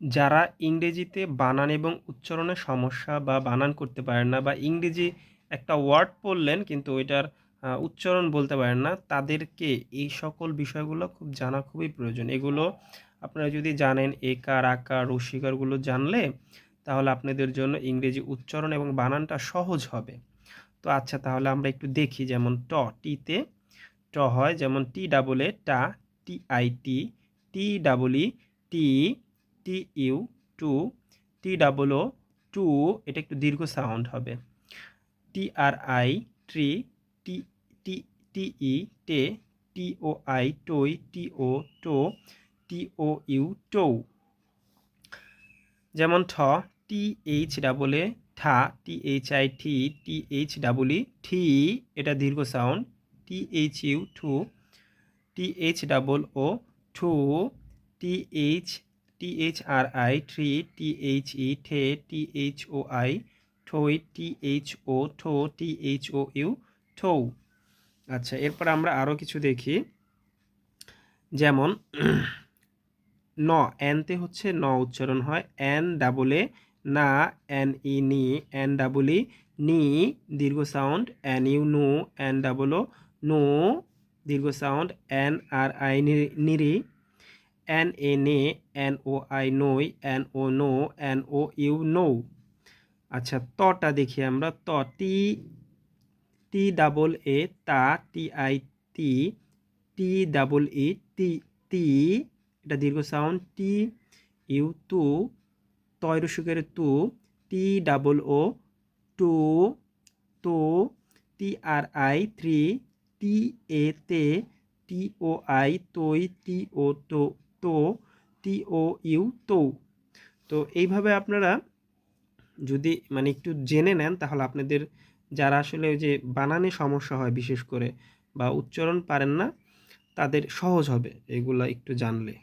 যারা ইংরেজিতে বানান এবং উচ্চারণের সমস্যা বা বানান করতে পারেন না বা ইংরেজি একটা ওয়ার্ড পড়লেন কিন্তু ওইটার উচ্চারণ বলতে পারেন না, তাদেরকে এই সকল বিষয়গুলো খুব জানা খুবই প্রয়োজন। এগুলো আপনারা যদি জানেন একার, আকার, রসিকারগুলো জানলে তাহলে আপনাদের জন্য ইংরেজি উচ্চারণ এবং বানানটা সহজ হবে। তো আচ্ছা তাহলে আমরা একটু দেখি যেমন ট, টিতে ট হয় যেমন টি ডাবল এ টা, টি আই টি টি ডাবল ই, টি টি ইউ টু টি ডাবল ও টু এটা একটু দীর্ঘ সাউন্ড হবে। টি আর আই ট্রি টি টি টি ই টে টি ও আই টই টি ও টো টি ও ইউ টো যেমন ঠ টি এইচ ডাবল এ ঠা টি এইচ আই টি টি এইচ ডাবল ই ঠি এটা দীর্ঘ সাউন্ড টি এইচ ইউ টু T H double O two T H T H R I three T H E ঠে টি এইচ ও আই ঠই T H O ঠো T H O U ঠৌ আচ্ছা এরপর আমরা আরও কিছু দেখি। যেমন, ন, এনতে হচ্ছে ন উচ্চারণ হয়। এন ডাবল না, এন ই, নি, এন ডাবল ই, নি, দীর্ঘ সাউন্ড, এন ইউ, নু, এন ডাবল ও, নো, দীর্ঘ সাউন্ড, এন আর আই নিরি এন এ নে এন ও আই নই এন ও নো এন ও ইউ নো আচ্ছা তটা দেখি আমরা। ত টি টি ডাবল এ তা টি আই টি টি ডাবল ই টি টি এটা দীর্ঘ সাউন্ড টি ইউ টু তয় রসুকের তু টি ডাবল ও টু তো টি আর আই থ্রি টি এ তে টি ও আই তৈ টি ও তো তো টি ও ইউ তো। তো এইভাবে আপনারা যদি মানে একটু জেনে নেন, তাহলে আপনাদের যারা আসলে ওই যে বানানে সমস্যা হয় বিশেষ করে বা উচ্চারণ পারেন না, তাদের সহজ হবে এগুলো একটু জানলে।